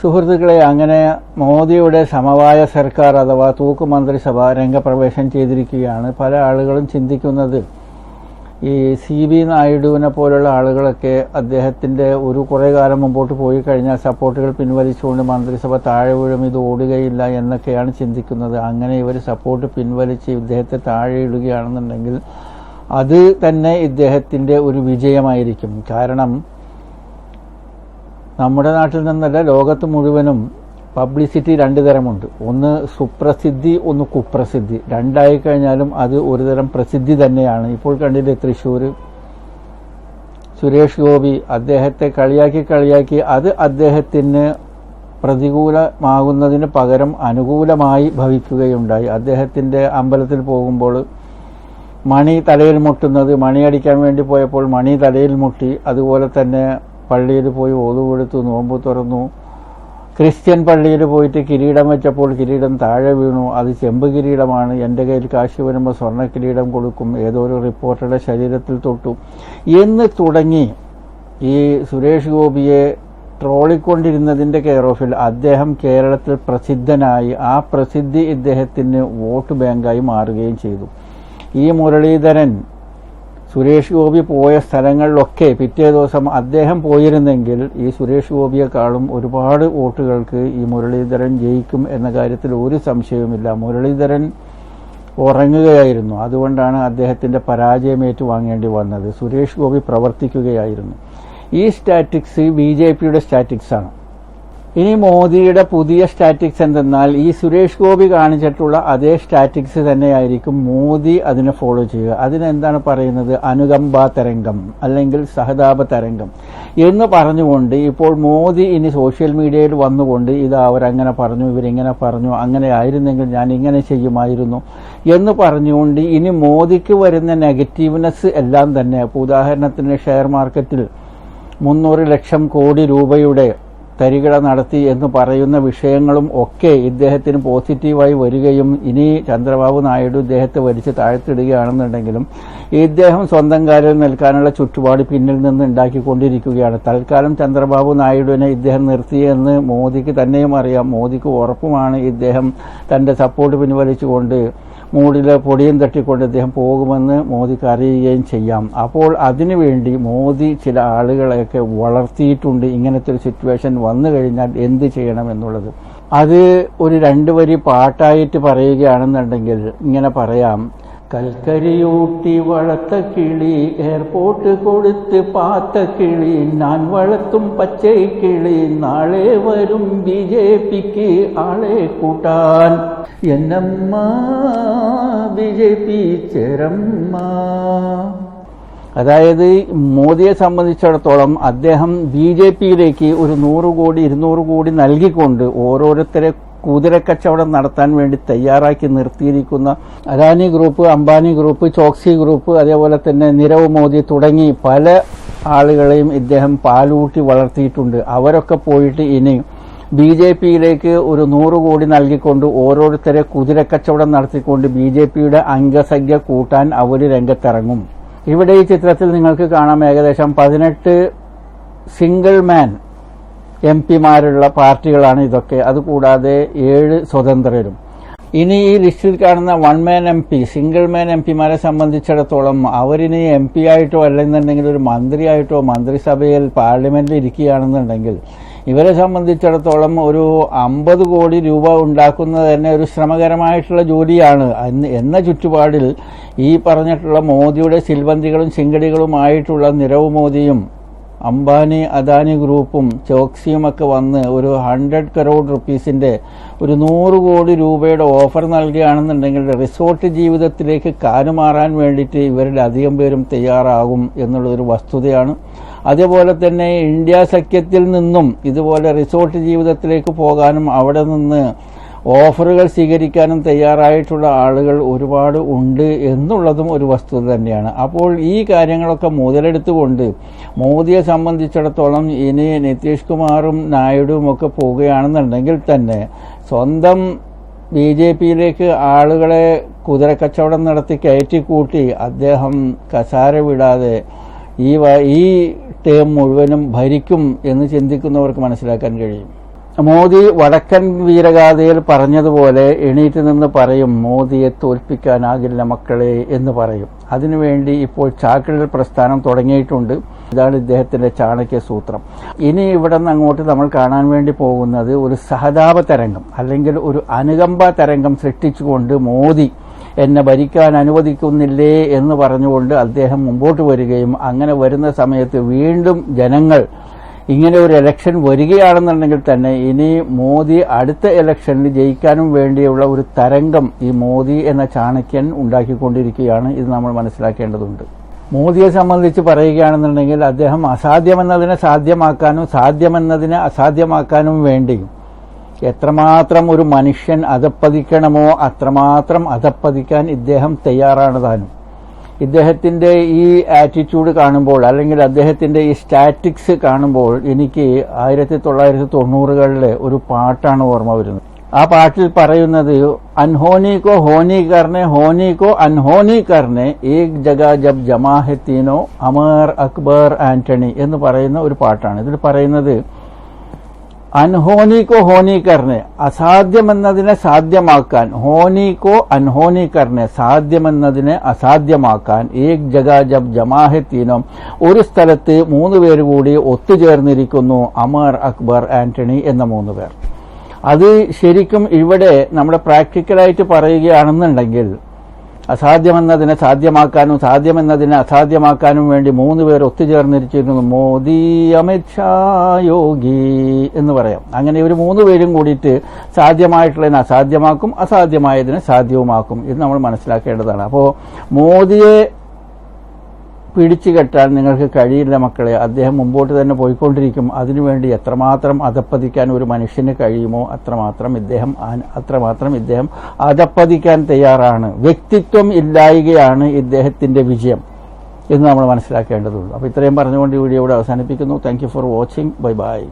സുഹൃത്തുക്കളെ അങ്ങനെ മോദിയുടെ സമവായ സർക്കാർ അഥവാ തൂക്ക് മന്ത്രിസഭ രംഗപ്രവേശം ചെയ്തിരിക്കുകയാണ്. പല ആളുകളും ചിന്തിക്കുന്നത് ഈ സി വി നായിഡുവിനെ പോലുള്ള ആളുകളൊക്കെ അദ്ദേഹത്തിന്റെ ഒരു കുറേ കാലം മുമ്പോട്ട് പോയി കഴിഞ്ഞാൽ സപ്പോർട്ടുകൾ പിൻവലിച്ചുകൊണ്ട് മന്ത്രിസഭ താഴെ വീഴും ഇത് ഓടുകയില്ല എന്നൊക്കെയാണ് ചിന്തിക്കുന്നത്. അങ്ങനെ ഇവർ സപ്പോർട്ട് പിൻവലിച്ച് ഇദ്ദേഹത്തെ താഴെ ഇടുകയാണെന്നുണ്ടെങ്കിൽ അത് തന്നെ ഇദ്ദേഹത്തിന്റെ ഒരു വിജയമായിരിക്കും. കാരണം നമ്മുടെ നാട്ടിൽ നിന്നല്ല ലോകത്ത് മുഴുവനും പബ്ലിസിറ്റി രണ്ട് തരമുണ്ട്. ഒന്ന് സുപ്രസിദ്ധി ഒന്ന് കുപ്രസിദ്ധി. രണ്ടായി കഴിഞ്ഞാലും അത് ഒരുതരം പ്രസിദ്ധി തന്നെയാണ്. ഇപ്പോൾ കണ്ടില്ലേ തൃശ്ശൂർ സുരേഷ് ഗോപി അദ്ദേഹത്തെ കളിയാക്കി കളിയാക്കി അത് അദ്ദേഹത്തിന് പ്രതികൂലമാകുന്നതിന് പകരം അനുകൂലമായി ഭവിക്കുകയുണ്ടായി. അദ്ദേഹത്തിന്റെ അമ്പലത്തിൽ പോകുമ്പോൾ മണി തലയിൽ മുട്ടുന്നത് മണിയടിക്കാൻ വേണ്ടി പോയപ്പോൾ മണി തലയിൽ മുട്ടി. അതുപോലെ തന്നെ പള്ളിയിൽ പോയി ഓതുകൊടുത്തു നോമ്പ് തുറന്നു. ക്രിസ്ത്യൻ പള്ളിയിൽ പോയിട്ട് കിരീടം വെച്ചപ്പോൾ കിരീടം താഴെ വീണു. അത് ചെമ്പ് കിരീടമാണ്. എന്റെ കയ്യിൽ കാശ് വരുമ്പോൾ സ്വർണ കിരീടം കൊടുക്കും. ഏതോ ഒരു റിപ്പോർട്ടറുടെ ശരീരത്തിൽ തൊട്ടു. എന്ന് തുടങ്ങി ഈ സുരേഷ് ഗോപിയെ ട്രോളിക്കൊണ്ടിരുന്നതിന്റെ കെയർ ഓഫിൽ അദ്ദേഹം കേരളത്തിൽ പ്രസിദ്ധനായി. ആ പ്രസിദ്ധി ഇദ്ദേഹത്തിന് വോട്ട് ബാങ്കായി മാറുകയും ചെയ്തു. ഈ മുരളീധരൻ സുരേഷ് ഗോപി പോയ സ്ഥലങ്ങളിലൊക്കെ പിറ്റേ ദിവസം അദ്ദേഹം പോയിരുന്നെങ്കിൽ ഈ സുരേഷ് ഗോപിയെക്കാളും ഒരുപാട് വോട്ടുകൾക്ക് ഈ മുരളീധരൻ ജയിക്കും എന്ന കാര്യത്തിൽ ഒരു സംശയവുമില്ല. മുരളീധരൻ ഉറങ്ങുകയായിരുന്നു. അതുകൊണ്ടാണ് അദ്ദേഹത്തിന്റെ പരാജയം വാങ്ങേണ്ടി വന്നത്. സുരേഷ് ഗോപി പ്രവർത്തിക്കുകയായിരുന്നു. ഈ സ്റ്റാറ്റിക്സ് ബി ജെ പിയുടെ സ്റ്റാറ്റിക്സ് ആണ് ഇനി മോദിയുടെ പുതിയ സ്റ്റാറ്റിക്സ് എന്തെന്നാൽ ഈ സുരേഷ് ഗോപി കാണിച്ചിട്ടുള്ള അതേ സ്റ്റാറ്റിക്സ് തന്നെയായിരിക്കും മോദി അതിനെ ഫോളോ ചെയ്യുക. അതിനെന്താണ് പറയുന്നത്? അനുകമ്പ തരംഗം അല്ലെങ്കിൽ സഹതാപ തരംഗം എന്ന് പറഞ്ഞുകൊണ്ട് ഇപ്പോൾ മോദി ഇനി സോഷ്യൽ മീഡിയയിൽ വന്നുകൊണ്ട് ഇത് അവരങ്ങനെ പറഞ്ഞു ഇവരിങ്ങനെ പറഞ്ഞു അങ്ങനെ ആയിരുന്നെങ്കിൽ ഞാൻ ഇങ്ങനെ ചെയ്യുമായിരുന്നു എന്ന് പറഞ്ഞുകൊണ്ട് ഇനി മോദിക്ക് വരുന്ന നെഗറ്റീവ്നെസ് എല്ലാം തന്നെ. ഉദാഹരണത്തിന് ഷെയർ മാർക്കറ്റിൽ മുന്നൂറ് ലക്ഷം കോടി രൂപയുടെ തരികിട നടത്തി എന്ന് പറയുന്ന വിഷയങ്ങളും ഒക്കെ ഇദ്ദേഹത്തിന് പോസിറ്റീവായി വരികയും ഇനി ചന്ദ്രബാബു നായിഡു ഇദ്ദേഹത്തെ വലിച്ച് താഴ്ത്തിടുകയാണെന്നുണ്ടെങ്കിലും ഇദ്ദേഹം സ്വന്തം കാര്യം നിൽക്കാനുള്ള ചുറ്റുപാട് പിന്നിൽ നിന്ന് ഉണ്ടാക്കിക്കൊണ്ടിരിക്കുകയാണ്. തൽക്കാലം ചന്ദ്രബാബു നായിഡുവിനെ ഇദ്ദേഹം നിർത്തിയെന്ന് മോദിക്ക് തന്നെയും അറിയാം. മോദിക്ക് ഉറപ്പുമാണ് ഇദ്ദേഹം തന്റെ സപ്പോർട്ട് പിൻവലിച്ചുകൊണ്ട് മൂടിലെ പൊടിയും തട്ടിക്കൊണ്ട് അദ്ദേഹം പോകുമെന്ന് മോദിക്ക് അറിയുകയും ചെയ്യാം. അപ്പോൾ അതിനുവേണ്ടി മോദി ചില ആളുകളെയൊക്കെ വളർത്തിയിട്ടുണ്ട്. ഇങ്ങനത്തെ ഒരു സിറ്റുവേഷൻ വന്നു കഴിഞ്ഞാൽ എന്ത് ചെയ്യണം എന്നുള്ളത്. അത് ഒരു രണ്ടു വരി പാട്ടായിട്ട് പറയുകയാണെന്നുണ്ടെങ്കിൽ ഇങ്ങനെ പറയാം. കൽക്കരിയൂട്ടി വളർത്ത കിളി എയർപോർട്ട് കൊടുത്ത് പാത്ത കിളി ഞാൻ വളർത്തും പച്ചൈ കിളി നാളെ വരും ബി ജെ പിക്ക് ആളെ കൂട്ടാൻ. എന്നമ്മ ബി ജെ പി ചെറമ്മ അതായത് മോദിയെ സംബന്ധിച്ചിടത്തോളം അദ്ദേഹം ബി ജെ പിയിലേക്ക് ഒരു നൂറ് കോടി ഇരുന്നൂറ് കോടി നൽകിക്കൊണ്ട് ഓരോരുത്തരെ കുതിരക്കച്ചവടം നടത്താൻ വേണ്ടി തയ്യാറാക്കി നിർത്തിയിരിക്കുന്ന Adani group Ambani group Choksi group അതേപോലെ തന്നെ നിരവ് മോദി തുടങ്ങി പല ആളുകളെയും ഇദ്ദേഹം പാലൂട്ടി വളർത്തിയിട്ടുണ്ട്. അവരൊക്കെ പോയിട്ട് ഇനി ബി ജെ പിയിലേക്ക് ഒരു നൂറ് കോടി നൽകിക്കൊണ്ട് ഓരോരുത്തരെ കുതിരക്കച്ചവടം നടത്തിക്കൊണ്ട് ബി ജെ പിയുടെ അംഗസംഖ്യ കൂട്ടാൻ അവർ രംഗത്തിറങ്ങും. ഇവിടെ ഈ ചിത്രത്തിൽ നിങ്ങൾക്ക് കാണാം ഏകദേശം പതിനെട്ട് സിംഗിൾ മാൻ എം പിമാരുള്ള പാർട്ടികളാണ് ഇതൊക്കെ. അതുകൂടാതെ ഏഴ് സ്വതന്ത്രരും. ഇനി ഈ ലിസ്റ്റിൽ കാണുന്ന one man M P single man M പിമാരെ സംബന്ധിച്ചിടത്തോളം അവരിനി എം പി ആയിട്ടോ അല്ലെന്നുണ്ടെങ്കിൽ ഒരു മന്ത്രിയായിട്ടോ മന്ത്രിസഭയിൽ പാർലമെന്റിൽ ഇരിക്കുകയാണെന്നുണ്ടെങ്കിൽ ഇവരെ സംബന്ധിച്ചിടത്തോളം ഒരു അമ്പത് കോടി രൂപ ഉണ്ടാക്കുന്നത് തന്നെ ഒരു ശ്രമകരമായിട്ടുള്ള ജോലിയാണ്. എന്ന ചുറ്റുപാടിൽ ഈ പറഞ്ഞിട്ടുള്ള മോദിയുടെ സിൽബന്തികളും ചിങ്കടികളുമായിട്ടുള്ള നിരവ് മോദിയും അംബാനി അദാനി ഗ്രൂപ്പും ചോക്സിയും ഒക്കെ വന്ന് ഒരു ഹൺഡ്രഡ് കരോഡ് റുപ്പീസിന്റെ ഒരു നൂറ് കോടി രൂപയുടെ ഓഫർ നൽകുകയാണെന്നുണ്ടെങ്കിൽ റിസോർട്ട് ജീവിതത്തിലേക്ക് കാലുമാറാൻ വേണ്ടിയിട്ട് ഇവരുടെ അധികം പേരും തയ്യാറാകും എന്നുള്ളൊരു വസ്തുതയാണ്. അതേപോലെ തന്നെ ഇന്ത്യ സഖ്യത്തിൽ നിന്നും ഇതുപോലെ റിസോർട്ട് ജീവിതത്തിലേക്ക് പോകാനും അവിടെ നിന്ന് ഓഫറുകൾ സ്വീകരിക്കാനും തയ്യാറായിട്ടുള്ള ആളുകൾ ഒരുപാട് ഉണ്ട് എന്നുള്ളതും ഒരു വസ്തുത തന്നെയാണ്. അപ്പോൾ ഈ കാര്യങ്ങളൊക്കെ മുതലെടുത്തുകൊണ്ട് മോദിയെ സംബന്ധിച്ചിടത്തോളം ഇനി നിതീഷ് കുമാറും നായിഡുവും ഒക്കെ പോവുകയാണെന്നുണ്ടെങ്കിൽ തന്നെ സ്വന്തം ബി ജെ പിയിലേക്ക് ആളുകളെ കുതിരക്കച്ചവടം നടത്തി കയറ്റിക്കൂട്ടി അദ്ദേഹം കസാര വിടാതെ ഈ ഈ ടേം മുഴുവനും ഭരിക്കും എന്ന് ചിന്തിക്കുന്നവർക്ക് മനസ്സിലാക്കാൻ കഴിയും. മോദി വടക്കൻ വീരഗാഥയിൽ പറഞ്ഞതുപോലെ എണീറ്റ് നിന്ന് പറയും മോദിയെ തോൽപ്പിക്കാനാകില്ല മക്കളെ എന്ന് പറയും. അതിനുവേണ്ടി ഇപ്പോൾ ചാക്കിടൽ പ്രസ്ഥാനം തുടങ്ങിയിട്ടുണ്ട്. ഇതാണ് ഇദ്ദേഹത്തിന്റെ ചാണക്യ സൂത്രം. ഇനി ഇവിടെ നിന്ന് അങ്ങോട്ട് നമ്മൾ കാണാൻ വേണ്ടി പോകുന്നത് ഒരു സഹതാപ തരംഗം അല്ലെങ്കിൽ ഒരു അനുകമ്പ തരംഗം സൃഷ്ടിച്ചുകൊണ്ട് മോദി എന്നെ ഭരിക്കാൻ അനുവദിക്കുന്നില്ലേ എന്ന് പറഞ്ഞുകൊണ്ട് അദ്ദേഹം മുമ്പോട്ട് വരികയും അങ്ങനെ വരുന്ന സമയത്ത് വീണ്ടും ജനങ്ങൾ ഇങ്ങനെ ഒരു ഇലക്ഷൻ വരികയാണെന്നുണ്ടെങ്കിൽ തന്നെ ഇനി മോദി അടുത്ത ഇലക്ഷനിൽ ജയിക്കാനും വേണ്ടിയുള്ള ഒരു തരംഗം ഈ മോദി എന്ന ചാണക്യൻ ഉണ്ടാക്കിക്കൊണ്ടിരിക്കുകയാണ് ഇത് നമ്മൾ മനസ്സിലാക്കേണ്ടതുണ്ട്. മോദിയെ സംബന്ധിച്ച് പറയുകയാണെന്നുണ്ടെങ്കിൽ അദ്ദേഹം അസാധ്യമെന്നതിനെ സാധ്യമാക്കാനും സാധ്യമെന്നതിനെ അസാധ്യമാക്കാനും വേണ്ടി എത്രമാത്രം ഒരു മനുഷ്യൻ അധപ്പതിക്കണമോ അത്രമാത്രം അധപ്പതിക്കാൻ ഇദ്ദേഹം തയ്യാറാണ് താനും. ഇദ്ദേഹത്തിന്റെ ഈ ആറ്റിറ്റ്യൂഡ് കാണുമ്പോൾ അല്ലെങ്കിൽ അദ്ദേഹത്തിന്റെ ഈ സ്റ്റാറ്റിക്സ് കാണുമ്പോൾ എനിക്ക് ആയിരത്തി തൊള്ളായിരത്തി തൊണ്ണൂറുകളിലെ ഒരു പാട്ടാണ് ഓർമ്മ വരുന്നത്. ആ പാട്ടിൽ പറയുന്നത് അൻഹോനി കോ ഹോനി കർണെ ഹോനി കോ അൻഹോനി കർണെ ഏക് ജഗ ജബ് ജമാഹത്തീനോ അമർ അക്ബർ ആന്റണി എന്ന് പറയുന്ന ഒരു പാട്ടാണ്. ഇതിൽ പറയുന്നത് അൻഹോനി കോ ഹോനി കർണെ അസാധ്യമെന്നതിനെ സാധ്യമാക്കാൻ. ഹോനിക്കോ കോ അൻഹോനി കർണെ സാധ്യമെന്നതിനെ അസാധ്യമാക്കാൻ. ഏക് ജഗ ജബ് ജമാഹത്തീനം ഒരു സ്ഥലത്ത് മൂന്ന് പേര് കൂടി ഒത്തുചേർന്നിരിക്കുന്നു. അമർ അക്ബർ ആന്റണി എന്ന മൂന്ന് പേർ. അത് ശരിക്കും ഇവിടെ നമ്മുടെ പ്രാക്ടിക്കലായിട്ട് പറയുകയാണെന്നുണ്ടെങ്കിൽ അസാധ്യമെന്നതിനെ സാധ്യമാക്കാനും സാധ്യമെന്നതിനെ അസാധ്യമാക്കാനും വേണ്ടി മൂന്ന് പേർ ഒത്തുചേർന്നിരിച്ചിരുന്നു. മോദി അമിത് യോഗി എന്ന് പറയാം. അങ്ങനെ ഇവർ മൂന്ന് പേരും കൂടിയിട്ട് സാധ്യമായിട്ടുള്ളതിനെ അസാധ്യമാക്കും അസാധ്യമായതിനെ സാധ്യവുമാക്കും. ഇത് നമ്മൾ മനസ്സിലാക്കേണ്ടതാണ്. അപ്പോൾ മോദിയെ പിടിച്ചു കെട്ടാൻ നിങ്ങൾക്ക് കഴിയില്ല മക്കളെ. അദ്ദേഹം മുമ്പോട്ട് തന്നെ പോയിക്കൊണ്ടിരിക്കും. അതിനുവേണ്ടി എത്രമാത്രം അധപ്പതിക്കാൻ ഒരു മനുഷ്യന് കഴിയുമോ അത്രമാത്രം ഇദ്ദേഹം അത്രമാത്രം ഇദ്ദേഹം അധപ്പതിക്കാൻ തയ്യാറാണ്. വ്യക്തിത്വം ഇല്ലായികയാണ് ഇദ്ദേഹത്തിന്റെ വിജയം എന്ന് നമ്മൾ മനസ്സിലാക്കേണ്ടതുള്ളൂ. അപ്പോൾ ഇത്രയും പറഞ്ഞുകൊണ്ട് ഈ വീഡിയോ ഇവിടെ അവസാനിപ്പിക്കുന്നു. Thank for watching bye bye